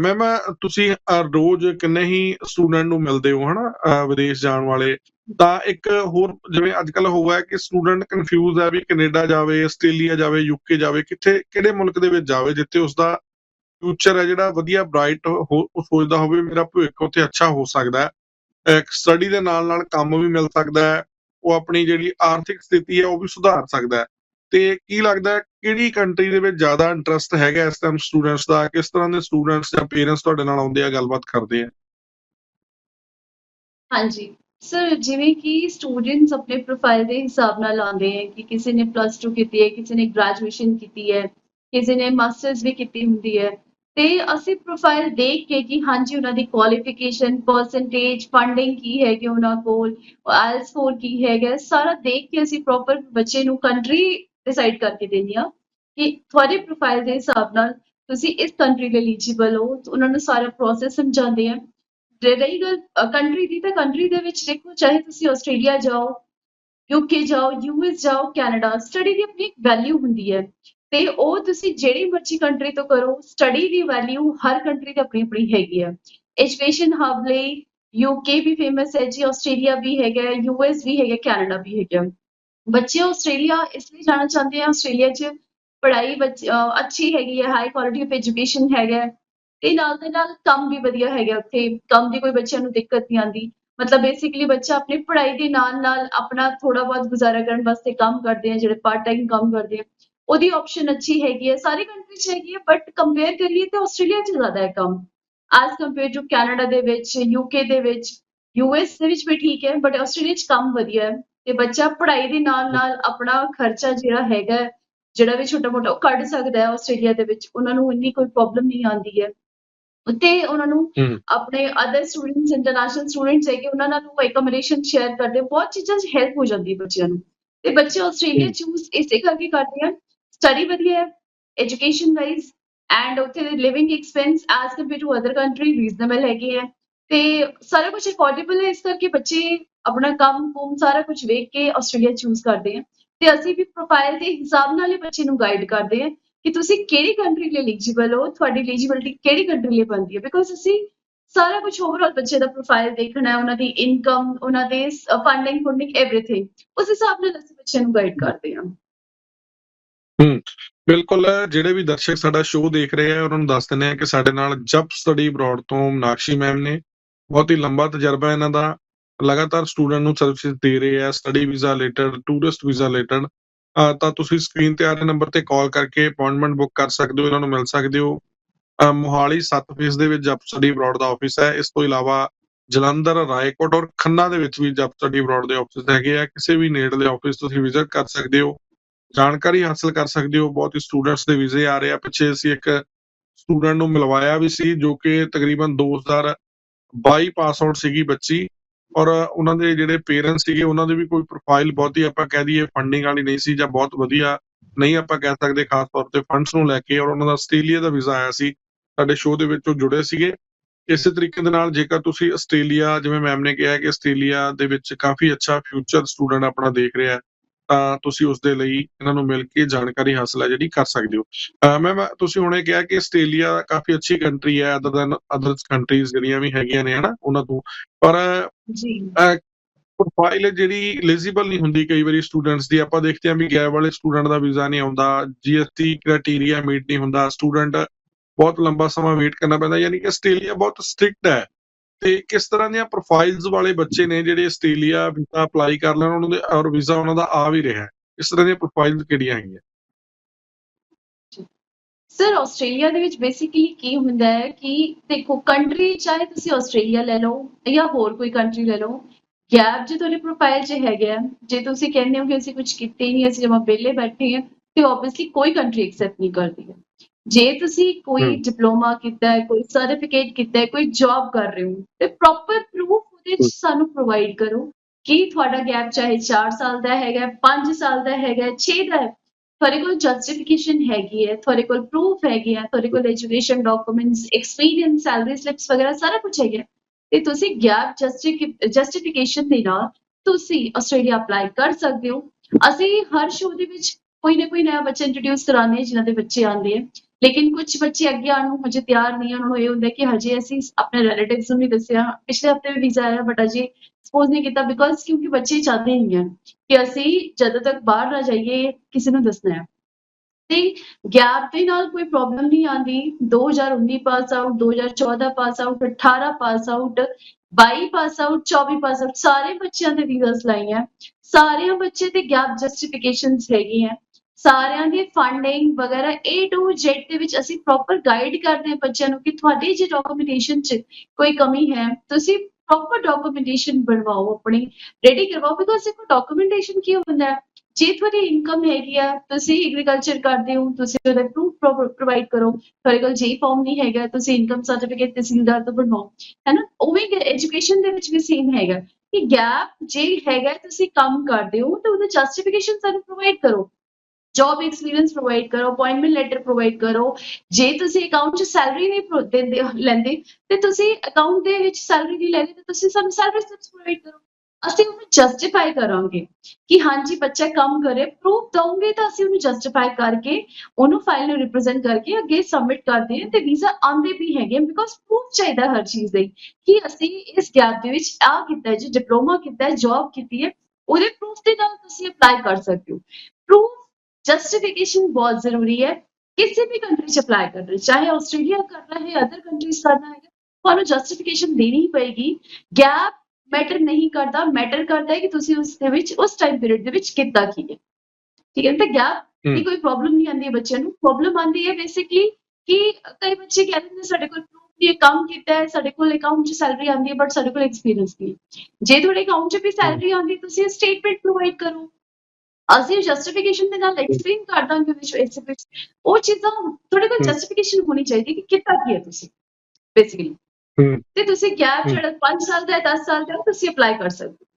Ma'am ਤੁਸੀਂ ਰੋਜ਼ ਕਿੰਨੇ ਹੀ student ਨੂੰ ਮਿਲਦੇ ਹੋ ਹਨਾ? ਅ, ਵਿਦੇਸ਼ ਜਾਣ ਵਾਲੇ? ਤਾਂ ਇੱਕ ਹੋਰ ਜਿਵੇਂ ਅੱਜ ਕੱਲ ਹੋਇਆ ਕਿ ਸਟੂਡੈਂਟ ਕਨਫਿਊਜ਼ ਹੈ ਵੀ ਕੈਨੇਡਾ ਜਾਵੇ ਆਸਟ੍ਰੇਲੀਆ ਜਾਵੇ ਯੂਕੇ ਜਾਵੇ ਕਿੱਥੇ ਕਿਹੜੇ ਮੁਲਕ ਦੇ ਵਿੱਚ ਜਾਵੇ ਜਿੱਥੇ ਉਸ ਦਾ ਫਿਊਚਰ ਹੈ ਜਿਹੜਾ ਵਧੀਆ ਬ੍ਰਾਈਟ ਉਹ ਸੋਚਦਾ ਹੋਵੇ ਮੇਰਾ ਭਵਿੱਖ ਉੱਥੇ ਅੱਛਾ ਹੋ ਸਕਦਾ ਹੈ। ਸਟੱਡੀ ਦੇ ਨਾਲ ਨਾਲ ਕੰਮ ਵੀ ਮਿਲ ਸਕਦਾ ਹੈ ਉਹ ਆਪਣੀ ਜਿਹੜੀ ਆਰਥਿਕ ਸਥਿਤੀ ਹੈ ਉਹ ਵੀ ਸੁਧਾਰ ਸਕਦਾ ਹੈ। ਤੇ ਕੀ ਲੱਗਦਾ ਕਿਹੜੀ ਕੰਟਰੀ ਦੇ ਵਿੱਚ ਜ਼ਿਆਦਾ ਇੰਟਰਸਟ ਹੈਗਾ ਇਸ ਟਾਈਮ ਸਟੂਡੈਂਟਸ ਦਾ? ਕਿਸ ਤਰ੍ਹਾਂ ਦੇ ਸਟੂਡੈਂਟਸ ਜਾਂ ਪੇਰੈਂਟਸ ਤੁਹਾਡੇ ਨਾਲ ਆਉਂਦੇ ਆ, ਗੱਲਬਾਤ ਕਰਦੇ ਆ? ਹਾਂਜੀ। ਸਰ ਜਿਵੇਂ ਕਿ ਸਟੂਡੈਂਟਸ ਆਪਣੇ ਪ੍ਰੋਫਾਈਲ ਦੇ ਹਿਸਾਬ ਨਾਲ ਆਉਂਦੇ ਹੈ ਕਿ ਕਿਸੇ ਨੇ ਪਲੱਸ 2 ਕੀਤੀ ਹੈ, ਕਿਸੇ ਨੇ ਗ੍ਰੈਜੂਏਸ਼ਨ ਕੀਤੀ ਹੈ, ਕਿਸੇ ਨੇ ਮਾਸਟਰਸ ਵੀ ਕੀਤੀ ਹੁੰਦੀ ਹੈ, ਤੇ ਅਸੀਂ ਪ੍ਰੋਫਾਈਲ ਦੇਖ ਕੇ ਕਿ ਹਾਂਜੀ, ਉਹਨਾਂ ਦੀ ਕੁਆਲੀਫਿਕੇਸ਼ਨ ਪਰਸੈਂਟੇਜ ਫੰਡਿੰਗ ਕੀ ਹੈ ਕਿ ਉਹਨਾਂ ਕੋਲ ਆਇਲਸ ਸਕੋਰ ਕੀ ਹੈਗਾ, ਸਾਰਾ ਦੇਖ ਕੇ ਅਸੀਂ ਪ੍ਰੋਪਰ ਬੱਚੇ ਨੂੰ ਕੰਟਰੀ ਡਿਸਾਈਡ ਕਰਕੇ ਦੇਣੀ ਆ ਕਿ ਤੁਹਾਡੇ ਪ੍ਰੋਫਾਈਲ ਦੇ ਹਿਸਾਬ ਨਾਲ ਤੁਸੀਂ ਇਸ ਕੰਟਰੀ ਲਈ ਐਲੀਜੀਬਲ ਹੋ ਉਹਨਾਂ ਨੂੰ ਸਾਰਾ ਪ੍ਰੋਸੈਸ ਸਮਝਾਉਂਦੇ ਆ ਜੇ ਰਹੀ ਗੱਲ ਕੰਟਰੀ ਦੀ, ਤਾਂ ਕੰਟਰੀ ਦੇ ਵਿੱਚ ਦੇਖੋ, ਚਾਹੇ ਤੁਸੀਂ ਆਸਟ੍ਰੇਲੀਆ ਜਾਓ ਯੂਕੇ ਜਾਓ ਯੂਐਸ ਜਾਓ, ਕੈਨੇਡਾ ਸਟੱਡੀ ਦੀ ਆਪਣੀ ਇੱਕ ਵੈਲਿਊ ਹੁੰਦੀ ਹੈ। ਤੇ ਉਹ ਤੁਸੀਂ ਜਿਹੜੀ ਮਰਜ਼ੀ ਕੰਟਰੀ ਤੋਂ ਕਰੋ ਸਟੱਡੀ ਦੀ ਵੈਲਿਊ ਹਰ ਕੰਟਰੀ ਦੀ ਆਪਣੀ ਆਪਣੀ ਹੈਗੀ ਆ ਐਜੂਕੇਸ਼ਨ ਹਬ ਲਈ ਯੂਕੇ ਵੀ ਫੇਮਸ ਹੈ ਜੀ, ਆਸਟ੍ਰੇਲੀਆ ਵੀ ਹੈਗਾ ਯੂਐਸ ਵੀ ਹੈਗਾ, ਕੈਨੇਡਾ ਵੀ ਹੈਗਾ। ਬੱਚੇ ਆਸਟ੍ਰੇਲੀਆ ਇਸ ਲਈ ਜਾਣਾ ਚਾਹੁੰਦੇ ਆ ਆਸਟ੍ਰੇਲੀਆ 'ਚ ਪੜ੍ਹਾਈ ਬੱਚ- ਅੱਛੀ ਹੈਗੀ ਹੈ ਹਾਈ ਕੁਆਲਿਟੀ ਆਫ ਐਜੂਕੇਸ਼ਨ ਹੈਗਾ ਹੈ, ਤੇ ਨਾਲ ਦੇ ਨਾਲ ਕੰਮ ਵੀ ਵਧੀਆ ਹੈਗਾ ਉੱਥੇ ਕੰਮ ਦੀ ਕੋਈ ਬੱਚਿਆਂ ਨੂੰ ਦਿੱਕਤ ਨਹੀਂ ਆਉਂਦੀ। ਮਤਲਬ ਬੇਸਿਕਲੀ ਬੱਚਾ ਆਪਣੀ ਪੜ੍ਹਾਈ ਦੇ ਨਾਲ ਨਾਲ ਆਪਣਾ ਥੋੜਾ ਬਹੁਤ ਗੁਜ਼ਾਰਾ ਕਰਨ ਵਾਸਤੇ ਕੰਮ ਕਰਦੇ ਆ ਜਿਹੜੇ ਪਾਰਟ ਟਾਈਮ ਕੰਮ ਕਰਦੇ ਆ ਉਹਦੀ ਆਪਸ਼ਨ ਅੱਛੀ ਹੈਗੀ ਹੈ। ਸਾਰੀ ਕੰਟਰੀ 'ਚ ਹੈਗੀ ਹੈ ਬਟ ਕੰਪੇਅਰ ਕਰੀਏ ਤਾਂ ਆਸਟ੍ਰੇਲੀਆ 'ਚ ਜ਼ਿਆਦਾ ਹੈ ਕੰਮ। ਐਜ਼ ਕੰਪੇਅਰ ਟੂ ਕੈਨੇਡਾ ਦੇ ਵਿੱਚ ਯੂਕੇ ਦੇ ਵਿੱਚ ਯੂਐਸ ਦੇ ਵਿੱਚ ਵੀ ਠੀਕ ਹੈ ਬਟ ਆਸਟ੍ਰੇਲੀਆ 'ਚ ਕੰਮ ਵਧੀਆ ਹੈ। ਤੇ ਬੱਚਾ ਪੜ੍ਹਾਈ ਦੇ ਨਾਲ ਨਾਲ ਆਪਣਾ ਖਰਚਾ ਜਿਹੜਾ ਹੈਗਾ ਹੈ, ਜਿਹੜਾ ਵੀ ਛੋਟਾ ਮੋਟਾ ਉਹ ਕੱਢ ਸਕਦਾ ਹੈ ਆਸਟ੍ਰੇਲੀਆ ਦੇ ਵਿੱਚ ਉਹਨਾਂ ਨੂੰ ਇੰਨੀ ਕੋਈ ਪ੍ਰੋਬਲਮ ਨਹੀਂ ਆਉਂਦੀ ਹੈ ਉੱਤੇ ਉਹਨਾਂ ਨੂੰ। ਆਪਣੇ ਅਦਰ ਸਟੂਡੈਂਟਸ ਇੰਟਰਨੈਸ਼ਨਲ ਸਟੂਡੈਂਟਸ ਹੈਗੇ ਉਹਨਾਂ ਨਾਲ ਉਹ ਐਕੋਮੋਡੇਸ਼ਨ ਸ਼ੇਅਰ ਕਰਦੇ ਆ, ਬਹੁਤ ਚੀਜ਼ਾਂ ਹੈਲਪ ਹੋ ਜਾਂਦੀ ਹੈ ਬੱਚਿਆਂ ਨੂੰ ਤੇ ਬੱਚੇ ਆਸਟ੍ਰੇਲੀਆ। ਚੂਜ਼ ਇਸੇ ਕਰਕੇ ਕਰਦੇ ਆ ਸਟੱਡੀ ਵਧੀਆ ਹੈ ਐਜੂਕੇਸ਼ਨ ਵਾਈਜ਼ ਐਂਡ ਉੱਥੇ ਦੇ living expense as compare to other country reasonable ਹੈਗੇ ਹੈ ਤੇ ਸਾਰਾ ਕੁਝ ਅਫੋਰਡੇਬਲ ਹੈ ਇਸ ਕਰਕੇ ਬੱਚੇ ਆਪਣਾ ਕੰਮ ਕੁਮ ਸਾਰਾ ਕੁਝ ਵੇਖ ਕੇ ਆਸਟ੍ਰੇਲੀਆ ਚੂਜ਼ ਕਰਦੇ ਆ ਤੇ ਅਸੀਂ ਵੀ ਪ੍ਰੋਫਾਈਲ ਦੇ ਹਿਸਾਬ ਨਾਲ ਹੀ ਬੱਚੇ ਨੂੰ ਗਾਈਡ ਕਰਦੇ ਆ ਕਿ ਤੁਸੀਂ ਕਿਹੜੀ ਕੰਟਰੀ ਲਈ ਐਲੀਜੀਬਲ ਹੋ, ਤੁਹਾਡੀ ਐਲੀਜੀਬਿਲਟੀ ਕਿਹੜੀ ਕੰਟਰੀ ਲਈ ਬਣਦੀ ਹੈ ਬਿਕੋਜ਼ ਅਸੀਂ ਸਾਰਾ ਕੁਝ ਓਵਰਆਲ ਬੱਚੇ ਦਾ ਪ੍ਰੋਫਾਈਲ ਦੇਖਣਾ ਹੈ, ਉਹਨਾਂ ਦੀ ਇਨਕਮ ਉਹਨਾਂ ਦੇ ਫੰਡਿੰਗ ਫੰਡਿੰਗ ਐਵਰੀਥਿੰਗ ਉਸ ਹਿਸਾਬ ਨਾਲ ਅਸੀਂ ਬੱਚਿਆਂ ਨੂੰ ਗਾਈਡ ਕਰਦੇ ਹਾਂ। ਬਿਲਕੁਲ, ਜਿਹੜੇ ਵੀ ਦਰਸ਼ਕ ਸਾਡਾ ਸ਼ੋਅ ਦੇਖ ਰਹੇ ਆ, ਉਹਨਾਂ ਨੂੰ ਦੱਸ ਦਿੰਦੇ ਆ ਕਿ ਸਾਡੇ ਨਾਲ ਜਪ ਸਟੱਡੀ ਅਬਰੋਡ ਤੋਂ ਮਨਾਕਸ਼ੀ ਮੈਮ ਨੇ, ਬਹੁਤ ਹੀ ਲੰਬਾ ਤਜਰਬਾ ਇਹਨਾਂ ਦਾ। ਲਗਾਤਾਰ ਸਟੂਡੈਂਟ ਨੂੰ ਸਰਵਿਸ ਦੇ ਰਹੇ ਆ study visa related tourist visa related ਤਾਂ ਤੁਸੀਂ ਸਕਰੀਨ ਤੇ ਆ ਰਹੇ ਨੰਬਰ ਤੇ ਕਾਲ ਕਰਕੇ ਅਪਾਇੰਟਮੈਂਟ ਬੁੱਕ ਕਰ ਸਕਦੇ ਹੋ, ਇਹਨਾਂ ਨੂੰ ਮਿਲ ਸਕਦੇ ਹੋ। ਮੋਹਾਲੀ 7 ਫੇਸ ਦੇ ਵਿੱਚ ਜਪ ਸਟੱਡੀ ਅਬਰੋਡ ਦਾ ਆਫਿਸ ਹੈ। ਇਸ ਤੋਂ ਇਲਾਵਾ ਜਲੰਧਰ, ਰਾਏਕੋਟ ਔਰ ਖੰਨਾ ਦੇ ਵਿੱਚ ਵੀ ਜਬ ਸਟੱਡੀ ਅਬਰੋਡ ਦੇ ਆਫਿਸ ਹੈਗੇ ਆ। ਕਿਸੇ ਵੀ ਨੇੜਲੇ ਆਫਿਸ ਤੁਸੀਂ ਵਿਜ਼ਿਟ ਕਰ ਸਕਦੇ ਹੋ। ਜਾਣਕਾਰੀ ਹਾਸਲ ਕਰ ਸਕਦੇ ਹੋ। ਬਹੁਤ ਹੀ ਸਟੂਡੈਂਟਸ ਦੇ ਵੀਜ਼ੇ ਆ ਰਹੇ ਆ। ਪਿੱਛੇ ਅਸੀਂ ਇੱਕ ਸਟੂਡੈਂਟ ਨੂੰ ਮਿਲਵਾਇਆ ਵੀ ਸੀ, ਜੋ ਕਿ ਤਕਰੀਬਨ 2022 ਪਾਸ ਆਊਟ ਸੀਗੀ ਬੱਚੀ। ਔਰ ਉਹਨਾਂ ਦੇ ਜਿਹੜੇ ਪੇਰੈਂਟਸ ਸੀਗੇ, ਉਹਨਾਂ ਦੇ ਵੀ ਕੋਈ ਪ੍ਰੋਫਾਈਲ ਬਹੁਤੀ ਆਪਾਂ ਕਹਿ ਦਈਏ ਫੰਡਿੰਗ ਵਾਲੀ ਨਹੀਂ ਸੀ ਜਾਂ ਬਹੁਤ ਵਧੀਆ ਨਹੀਂ ਆਪਾਂ ਕਹਿ ਸਕਦੇ ਖਾਸ ਤੌਰ ਤੇ ਫੰਡਸ ਨੂੰ ਲੈ ਕੇ ਔਰ ਉਹਨਾਂ ਦਾ ਆਸਟ੍ਰੇਲੀਆ ਦਾ ਵੀਜ਼ਾ ਆਇਆ ਸੀ, ਸਾਡੇ ਸ਼ੋਅ ਦੇ ਵਿੱਚ ਉਹ ਜੁੜੇ ਸੀਗੇ। ਇਸੇ ਤਰੀਕੇ ਦੇ ਨਾਲ ਜੇਕਰ ਤੁਸੀਂ ਆਸਟ੍ਰੇਲੀਆ, ਜਿਵੇਂ ਮੈਮ ਨੇ ਕਿਹਾ ਕਿ ਆਸਟ੍ਰੇਲੀਆ ਦੇ ਵਿੱਚ ਕਾਫੀ ਅੱਛਾ ਫਿਊਚਰ ਸਟੂਡੈਂਟ ਆਪਣਾ ਦੇਖ ਰਿਹਾ ਹੈ, ਤਾਂ ਤੁਸੀਂ ਉਸ ਦੇ ਲਈ ਇਹਨਾਂ ਨੂੰ ਮਿਲ ਕੇ ਜਾਣਕਾਰੀ ਹਾਸਲ ਹੈ ਜਿਹੜੀ ਕਰ ਸਕਦੇ ਹੋ। ਮੈਮ ਤੁਸੀਂ ਹੁਣੇ ਕਿਹਾ ਕਿ ਆਸਟ੍ਰੇਲੀਆ ਕਾਫੀ ਅੱਛੀ ਕੰਟਰੀ ਹੈ ਅਦਰ ਦੈਨ ਅਦਰ ਕੰਟਰੀਜ਼ ਜਿਹੜੀਆਂ ਵੀ ਹੈਗੀਆਂ ਨੇ, ਹਨਾ, ਉਹਨਾਂ ਤੋਂ। ਪਰ ਜੀ। ਪ੍ਰੋਫਾਈਲ ਜਿਹੜੀ ਐਲੀਜੀਬਲ ਨਹੀਂ ਹੁੰਦੀ ਕਈ ਵਾਰੀ ਸਟੂਡੈਂਟਸ ਦੀ। ਆਪਾਂ ਦੇਖਦੇ ਹਾਂ ਵੀ ਗੈਰ ਵਾਲੇ ਸਟੂਡੈਂਟ ਦਾ ਵੀਜ਼ਾ ਨਹੀਂ ਆਉਂਦਾ। ਜੀਐਸਟੀ ਕ੍ਰਾਈਟੇਰੀਆ ਮੀਟ ਨਹੀਂ ਹੁੰਦਾ। ਸਟੂਡੈਂਟ ਬਹੁਤ ਲੰਬਾ ਸਮਾਂ ਵੇਟ ਕਰਨਾ ਪੈਂਦਾ। ਯਾਨੀ ਕਿ ਆਸਟ੍ਰੇਲੀਆ ਬਹੁਤ ਸਟ੍ਰਿਕਟ ਹੈ। ਤੇ ਕਿਸ ਤਰ੍ਹਾਂ ਦੀਆਂ ਪ੍ਰੋਫਾਈਲਸ ਵਾਲੇ ਬੱਚੇ ਨੇ ਜਿਹੜੇ ਆਸਟ੍ਰੇਲੀਆ ਵੀਜ਼ਾ ਅਪਲਾਈ ਕਰ ਲੈਣ, ਉਹਨਾਂ ਦੇ ਔਰ ਵੀਜ਼ਾ ਉਹਨਾਂ ਦਾ ਆ ਵੀ ਰਿਹਾ ਹੈ? ਇਸ ਤਰ੍ਹਾਂ ਦੀਆਂ ਪ੍ਰੋਫਾਈਲਸ ਕਿਹੜੀਆਂ ਹੈਗੀਆਂ? ਸਰ ਆਸਟ੍ਰੇਲੀਆ ਦੇ ਵਿੱਚ ਬੇਸਿਕਲੀ ਕੀ ਹੁੰਦਾ ਹੈ ਕਿ ਦੇਖੋ ਕੰਟਰੀ ਚਾਹੇ ਤੁਸੀਂ ਆਸਟ੍ਰੇਲੀਆ ਲੈ ਲਓ ਜਾਂ ਹੋਰ ਕੋਈ ਕੰਟਰੀ ਲੈ ਲਓ ਗੈਪ ਜੇ ਤੁਹਾਡੇ ਪ੍ਰੋਫਾਈਲ 'ਚ ਹੈਗਾ ਹੈ, ਜੇ ਤੁਸੀਂ ਕਹਿੰਦੇ ਹੋ ਕਿ ਅਸੀਂ ਕੁਝ ਕੀਤੇ ਨਹੀਂ ਅਸੀਂ ਜਮਾ ਵਿਹਲੇ ਬੈਠੇ ਹਾਂ ਤੇ ਆਬਵੀਅਸਲੀ ਕੋਈ ਕੰਟਰੀ ਐਕਸੈਪਟ ਨਹੀਂ ਕਰਦੀ ਹੈ ਜੇ ਤੁਸੀਂ ਕੋਈ। ਡਿਪਲੋਮਾ ਕੀਤਾ ਹੈ ਕੋਈ ਸਰਟੀਫਿਕੇਟ ਕੀਤਾ ਹੈ ਕੋਈ ਜੌਬ ਕਰ ਰਹੇ ਹੋ ਤੇ ਪ੍ਰੋਪਰ ਪ੍ਰੂਫ ਉਹਦੇ। ਸਾਨੂੰ ਪ੍ਰੋਵਾਈਡ ਕਰੋ ਕਿ ਤੁਹਾਡਾ ਗੈਪ ਚਾਹੇ 4 ਸਾਲ ਦਾ ਹੈਗਾ 5 ਸਾਲ ਦਾ ਹੈਗਾ 6 ਦਾ ਹੈ ਤੁਹਾਡੇ ਕੋਲ ਜਸਟੀਫਿਕੇਸ਼ਨ ਹੈਗੀ ਹੈ, ਤੁਹਾਡੇ ਕੋਲ ਪ੍ਰੂਫ ਹੈਗੀ ਹੈ ਤੁਹਾਡੇ ਕੋਲ education documents experience salary slips ਵਗੈਰਾ ਸਾਰਾ ਕੁਝ ਹੈਗਾ। ਤੇ ਤੁਸੀਂ ਗੈਪ ਜਸਟੀਫਿਕੇਸ਼ਨ ਦੇ ਨਾਲ ਤੁਸੀਂ ਆਸਟ੍ਰੇਲੀਆ ਅਪਲਾਈ ਕਰ ਸਕਦੇ ਹੋ। ਅਸੀਂ ਹਰ ਸ਼ੋਅ ਦੇ ਵਿੱਚ ਕੋਈ ਨਾ ਕੋਈ ਨਵਾਂ ਬੱਚਾ ਇੰਟਰੋਡਿਊਸ ਕਰਾਉਂਦੇ ਹਾਂ, ਜਿਨ੍ਹਾਂ ਦੇ ਬੱਚੇ ਆਉਂਦੇ ਆ। ਲੇਕਿਨ ਕੁਝ ਬੱਚੇ ਅੱਗੇ ਆਉਣ ਨੂੰ ਹਜੇ ਤਿਆਰ ਨਹੀਂ ਹਨ ਉਹਨਾਂ ਨੂੰ ਇਹ ਹੁੰਦਾ ਕਿ ਹਜੇ ਅਸੀਂ ਆਪਣੇ ਰਿਲੇਟਿਵਸ ਨੂੰ ਨਹੀਂ ਦੱਸਿਆ। ਪਿਛਲੇ ਹਫ਼ਤੇ ਵੀ ਵੀਜ਼ਾ ਆਇਆ ਬਟ ਅਜੇ ਸਪੋਜ਼ ਨਹੀਂ ਕੀਤਾ ਬਿਕੋਜ਼ ਕਿਉਂਕਿ ਬੱਚੇ ਚਾਹਦੇ ਨਹੀਂ ਹਨ ਕਿ ਅਸੀਂ ਜਦੋਂ ਤੱਕ ਬਾਹਰ ਨਾ ਜਾਈਏ ਕਿਸੇ ਨੂੰ ਦੱਸਣਾ ਹੈ ਤੇ ਗੈਪ ਦੇ ਨਾਲ ਕੋਈ ਪ੍ਰੋਬਲਮ ਨਹੀਂ ਆਉਂਦੀ 2019 pass out 2014 pass out 18 pass out 22 pass out 24 pass out ਸਾਰੇ ਬੱਚਿਆਂ ਦੇ ਵੀਜ਼ਾਸ ਲਾਈਆਂ ਸਾਰਿਆਂ ਬੱਚੇ ਤੇ ਗੈਪ ਜਸਟੀਫਿਕੇਸ਼ਨਸ ਹੈਗੀਆਂ ਸਾਰਿਆਂ ਦੀ ਫੰਡਿੰਗ ਵਗੈਰਾ A to Z ਦੇ ਵਿੱਚ ਅਸੀਂ ਪ੍ਰੋਪਰ ਗਾਈਡ ਕਰਦੇ ਹਾਂ ਬੱਚਿਆਂ ਨੂੰ ਕਿ ਤੁਹਾਡੀ ਜੇ ਡਾਕੂਮੈਂਟੇਸ਼ਨ 'ਚ ਕੋਈ ਕਮੀ ਹੈ ਤੁਸੀਂ ਪ੍ਰੋਪਰ ਡਾਕੂਮੈਂਟੇਸ਼ਨ ਬਣਵਾਓ ਆਪਣੀ ਰੈਡੀ ਕਰਵਾਓ ਬਿਕੋਜ਼ ਦੇਖੋ ਡਾਕੂਮੈਂਟੇਸ਼ਨ ਕੀ ਹੁੰਦਾ ਹੈ? ਜੇ ਤੁਹਾਡੀ ਇਨਕਮ ਹੈਗੀ ਆ, ਤੁਸੀਂ ਐਗਰੀਕਲਚਰ ਕਰਦੇ ਹੋ, ਤੁਸੀਂ ਉਹਦਾ ਪ੍ਰੂਫ ਪ੍ਰੋਵਾਈਡ ਕਰੋ। ਤੁਹਾਡੇ ਕੋਲ ਜੇ ਫਾਰਮ ਨਹੀਂ ਹੈਗਾ, ਤੁਸੀਂ ਇਨਕਮ ਸਰਟੀਫਿਕੇਟ ਤਹਿਸੀਲਦਾਰ ਤੋਂ ਬਣਵਾਓ, ਹੈਨਾ? ਉਵੇਂ ਐਜੂਕੇਸ਼ਨ ਦੇ ਵਿੱਚ ਵੀ ਸੇਮ ਹੈਗਾ। ਕਿ ਗੈਪ ਜੇ ਹੈਗਾ, ਤੁਸੀਂ ਕੰਮ ਕਰਦੇ ਹੋ, ਤਾਂ ਉਹਦਾ ਜਸਟੀਫਿਕੇਸ਼ਨ ਸਾਨੂੰ ਪ੍ਰੋਵਾਈਡ ਕਰੋ। ਜੌਬ ਐਕਸਪੀਰੀਅੰਸ ਪ੍ਰੋਵਾਈਡ ਕਰੋ ਅਪਾਇੰਟਮੈਂਟ ਲੈਟਰ ਪ੍ਰੋਵਾਈਡ ਕਰੋ। ਜੇ ਤੁਸੀਂ ਅਕਾਊਂਟ 'ਚ ਸੈਲਰੀ ਨਹੀਂ ਦਿੰਦੇ, ਲੈਂਦੇ, ਤੇ ਤੁਸੀਂ ਅਕਾਊਂਟ ਦੇ ਵਿੱਚ ਸੈਲਰੀ ਨਹੀਂ ਲੈਂਦੇ, ਤੇ ਤੁਸੀਂ ਸਾਨੂੰ ਸੈਲਰੀ ਪ੍ਰੋਵਾਈਡ ਕਰੋ। ਅਸੀਂ ਉਹਨੂੰ ਜਸਟੀਫਾਈ ਕਰਾਂਗੇ ਕਿ ਹਾਂਜੀ, ਬੱਚਾ ਕੰਮ ਕਰੇ ਪ੍ਰੂਫ ਦਵਾਂਗੇ ਤਾਂ ਅਸੀਂ ਉਹਨੂੰ ਜਸਟੀਫਾਈ ਕਰਕੇ, ਉਹਨੂੰ ਫਾਈਲ ਨੂੰ ਰਿਪਰੈਜ਼ੈਂਟ ਕਰਕੇ ਅੱਗੇ ਸਬਮਿਟ ਕਰਦੇ ਹਾਂ, ਤੇ ਵੀਜ਼ਾ ਆਉਂਦੇ ਵੀ ਹੈਗੇ ਬਿਕੋਜ਼ ਪ੍ਰੂਫ ਚਾਹੀਦਾ ਹਰ ਚੀਜ਼ ਲਈ ਕਿ ਅਸੀਂ ਇਸ ਗੈਪ ਦੇ ਵਿੱਚ ਆ ਕੀਤਾ ਹੈ, ਜੀ ਡਿਪਲੋਮਾ ਕੀਤਾ ਹੈ ਜੌਬ ਕੀਤੀ ਹੈ, ਉਹਦੇ ਪ੍ਰੂਫ ਦੇ ਨਾਲ ਤੁਸੀਂ ਅਪਲਾਈ ਕਰ ਸਕਦੇ ਹੋ। ਪ੍ਰੂਫ ਜਸਟੀਫਿਕੇਸ਼ਨ ਬਹੁਤ ਜ਼ਰੂਰੀ ਹੈ। ਕਿਸੇ ਵੀ ਕੰਟਰੀ 'ਚ ਅਪਲਾਈ ਕਰ ਰਹੇ ਚਾਹੇ ਆਸਟ੍ਰੇਲੀਆ ਕਰਨਾ ਹੈ ਅਦਰ ਕੰਟਰੀਜ਼ ਕਰਨਾ ਹੈ ਤੁਹਾਨੂੰ ਜਸਟੀਫਿਕੇਸ਼ਨ ਦੇਣੀ ਹੀ ਪਏਗੀ। ਗੈਪ ਮੈਟਰ ਨਹੀਂ ਕਰਦਾ ਮੈਟਰ ਕਰਦਾ ਹੈ ਕਿ ਤੁਸੀਂ ਉਸ ਦੇ ਵਿੱਚ ਉਸ ਟਾਈਮ ਪੀਰੀਅਡ ਦੇ ਵਿੱਚ ਕਿੱਦਾਂ ਕੀ ਹੈ। ਠੀਕ ਹੈ ਤੇ ਗੈਪ ਦੀ ਹਮ। ਕੋਈ ਪ੍ਰੋਬਲਮ ਨਹੀਂ ਆਉਂਦੀ ਬੱਚਿਆਂ ਨੂੰ। ਪ੍ਰੋਬਲਮ ਆਉਂਦੀ ਹੈ ਬੇਸਿਕਲੀ ਕਿ ਕਈ ਬੱਚੇ ਕਹਿੰਦੇ ਨੇ ਸਾਡੇ ਕੋਲ ਪ੍ਰੂਫ ਨਹੀਂ ਹੈ ਕੰਮ ਕੀਤਾ ਹੈ ਸਾਡੇ ਕੋਲ ਅਕਾਊਂਟ 'ਚ ਸੈਲਰੀ ਆਉਂਦੀ ਹੈ ਬਟ ਸਾਡੇ ਕੋਲ ਐਕਸਪੀਰੀਅੰਸ ਨਹੀਂ ਜੇ ਤੁਹਾਡੇ ਅਕਾਊਂਟ 'ਚ ਵੀ ਸੈਲਰੀ ਆਉਂਦੀ ਤੁਸੀਂ ਸਟੇਟਮੈਂਟ ਪ੍ਰੋਵਾਈਡ ਕਰੋ। ਅਸੀਂ ਜਸਟੀਫਿਕੇਸ਼ਨ ਦੇ ਨਾਲ ਐਕਸਪਲੇਨ ਕਰ ਦਾਂਗੇ ਵਿੱਚ ਇਸ ਵਿੱਚ ਉਹ ਚੀਜ਼ਾਂ ਕੋਲ ਹਮ। ਜਸਟੀਫਿਕੇਸ਼ਨ ਹੋਣੀ ਚਾਹੀਦੀ ਕਿ ਕਿੱਦਾਂ ਕੀ ਹੈ ਤੁਸੀਂ ਬੇਸਿਕਲੀ। ਤੇ ਤੁਸੀਂ ਗੈਪ। ਜਿਹੜਾ 5 ਸਾਲ ਦਾ ਹੈ 10 ਸਾਲ ਦਾ ਤੁਸੀਂ ਅਪਲਾਈ ਕਰ ਸਕਦੇ ਹੋ